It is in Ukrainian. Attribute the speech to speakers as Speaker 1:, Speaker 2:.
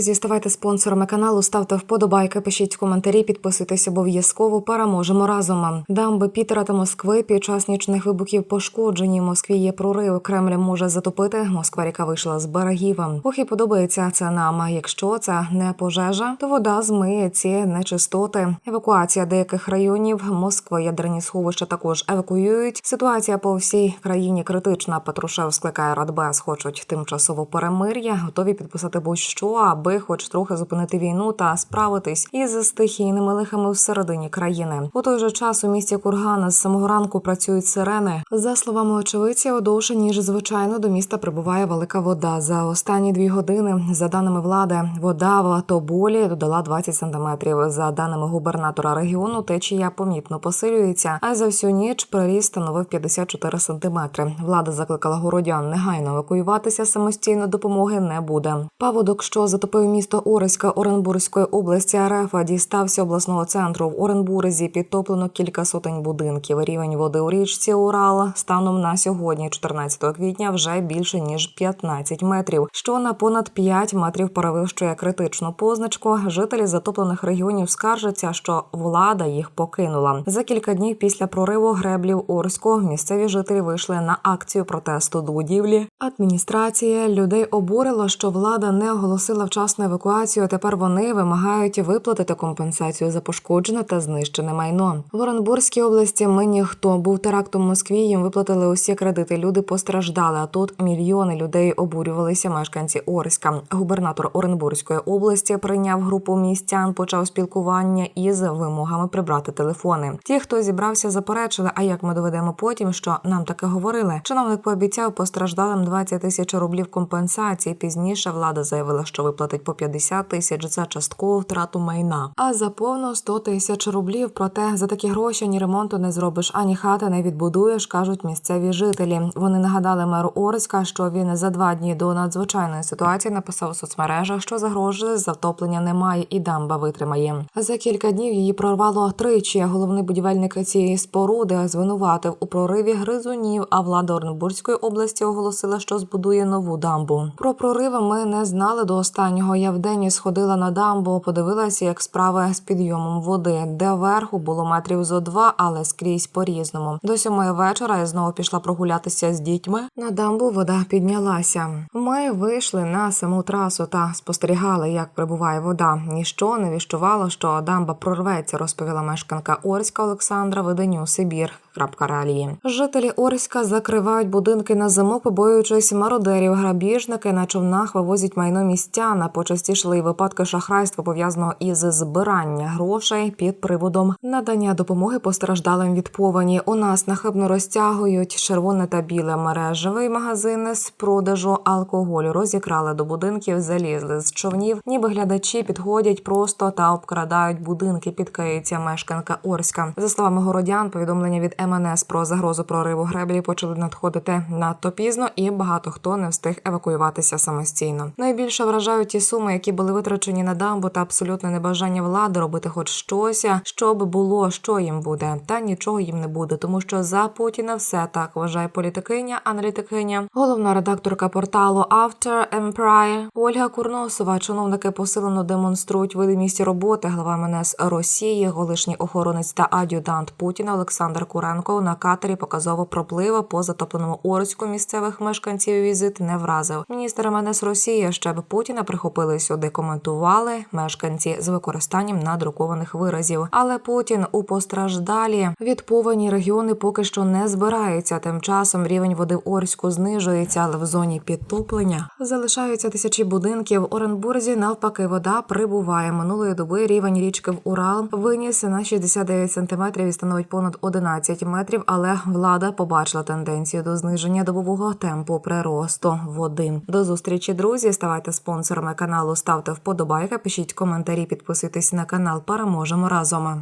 Speaker 1: Друзі, ставайте спонсорами каналу, ставте вподобайки, пишіть коментарі, підписуйтесь обов'язково. Переможемо разом. Дамби Пітера та Москви під час нічних вибухів пошкоджені. В Москві є прорив. Кремль може затопити. Москва ріка вийшла з берегів. Ох подобається це нам. Якщо це не пожежа, то вода змиє ці нечистоти. Евакуація деяких районів Москви ядерні сховища також евакуюють. Ситуація по всій країні критична. Патрушев скликає Радбез, хочуть тимчасово перемир'я, готові підписати будь-що, аби хоч трохи зупинити війну та справитись із стихійними лихами всередині країни. У той же час у місті Кургана з самого ранку працюють сирени. За словами очевидців, довше ніж звичайно до міста прибуває велика вода. За останні дві години, за даними влади, вода в Тоболі додала 20 сантиметрів. За даними губернатора регіону, течія помітно посилюється. А за всю ніч приріст становив 54 сантиметри. Влада закликала городян негайно евакуюватися самостійно допомоги не буде. Паводок, що затопив місто Ориська Оренбурзької області РФ, дістався обласного центру. В Оренбурзі підтоплено кілька сотень будинків. Рівень води у річці Урал станом на сьогодні, 14 квітня, вже більше ніж 15 метрів, що на понад 5 метрів перевищує критичну позначку. Жителі затоплених регіонів скаржаться, що влада їх покинула. За кілька днів після прориву греблів Орську місцеві жителі вийшли на акцію протесту до будівлі. Адміністрація людей обурило, що влада не оголосила вчасну евакуацію. Тепер вони вимагають виплатити компенсацію за пошкоджене та знищене майно. В Оренбурзькій області ми ніхто був теракт у Москві. Їм виплатили усі кредити. Люди постраждали. А тут мільйони людей обурювалися. Мешканці Орська. Губернатор Оренбурзької області прийняв групу містян, почав спілкування із вимогами прибрати телефони. Ті, хто зібрався, заперечили. А як ми доведемо потім, що нам таке говорили? Чиновник пообіцяв постраждалим 20 тисяч рублів компенсації. Пізніше влада заявила, що виплатить по 50 тисяч за часткову втрату майна, а за повну 100 тисяч рублів. Проте за такі гроші ні ремонту не зробиш, ані хати не відбудуєш, кажуть місцеві жителі. Вони нагадали меру Орська, що він за два дні до надзвичайної ситуації написав у соцмережах, що загрожує затоплення немає, і дамба витримає. За кілька днів її прорвало тричі. Головний будівельник цієї споруди звинуватив у прориві гризунів. А влада Оренбурзької області оголосила, що збудує нову дамбу. Про прориви ми не знали до останнього. Я вдень сходила на дамбу, подивилася, як справи з підйомом води, де вверху було метрів зо два, але скрізь по-різному. До сьомої вечора я знову пішла прогулятися з дітьми. На дамбу вода піднялася. Ми вийшли на саму трасу та спостерігали, як прибуває вода. Ніщо не віщувало, що дамба прорветься, розповіла мешканка Орська Олександра виданню Сибір. Крапка реалії. Жителі Орська закривають будинки на зиму, побоюючись мародерів. Грабіжники на човнах вивозять майно містян. А Почастішали й випадки шахрайства пов'язаного із збирання грошей під приводом надання допомоги постраждалим від повені. У нас нахибно розтягують червоне та біле мережевий магазини з продажу алкоголю. Розікрали до будинків, залізли з човнів. Ніби глядачі підходять просто та обкрадають будинки. Підкається мешканка Орська. За словами городян, повідомлення від МНС про загрозу прориву греблі почали надходити надто пізно, і багато хто не встиг евакуюватися самостійно. Найбільше вражають ті суми, які були витрачені на дамбу, та абсолютне небажання влади робити хоч щось, щоб було, що їм буде, та нічого їм не буде, тому що за Путіна все так вважає політикиня, аналітикиня, головна редакторка порталу After Empire Ольга Курносова. Чиновники посилено демонструють видимість роботи. Глава МНС Росії, колишній охоронець та ад'ютант Путіна Олександр Куренко на катері показово проплива по затопленому Орську місцевих мешканців візит не вразив. Міністр МНС Росії, щоб Путіна прихопили сюди, коментували мешканці з використанням надрукованих виразів. Але Путін у постраждалі від повені регіони поки що не збирається. Тим часом рівень води в Орську знижується, але в зоні підтоплення залишаються тисячі будинків. В Оренбурзі навпаки, вода прибуває минулої доби. Рівень річки в Урал виніс на 69 сантиметрів і становить понад 11 метрів. Але влада побачила тенденцію до зниження добового темпу приросту води. До зустрічі, друзі. Ставайте спонсорами каналу, ставте вподобайка, пишіть коментарі, підписуйтесь на канал. Переможемо разом.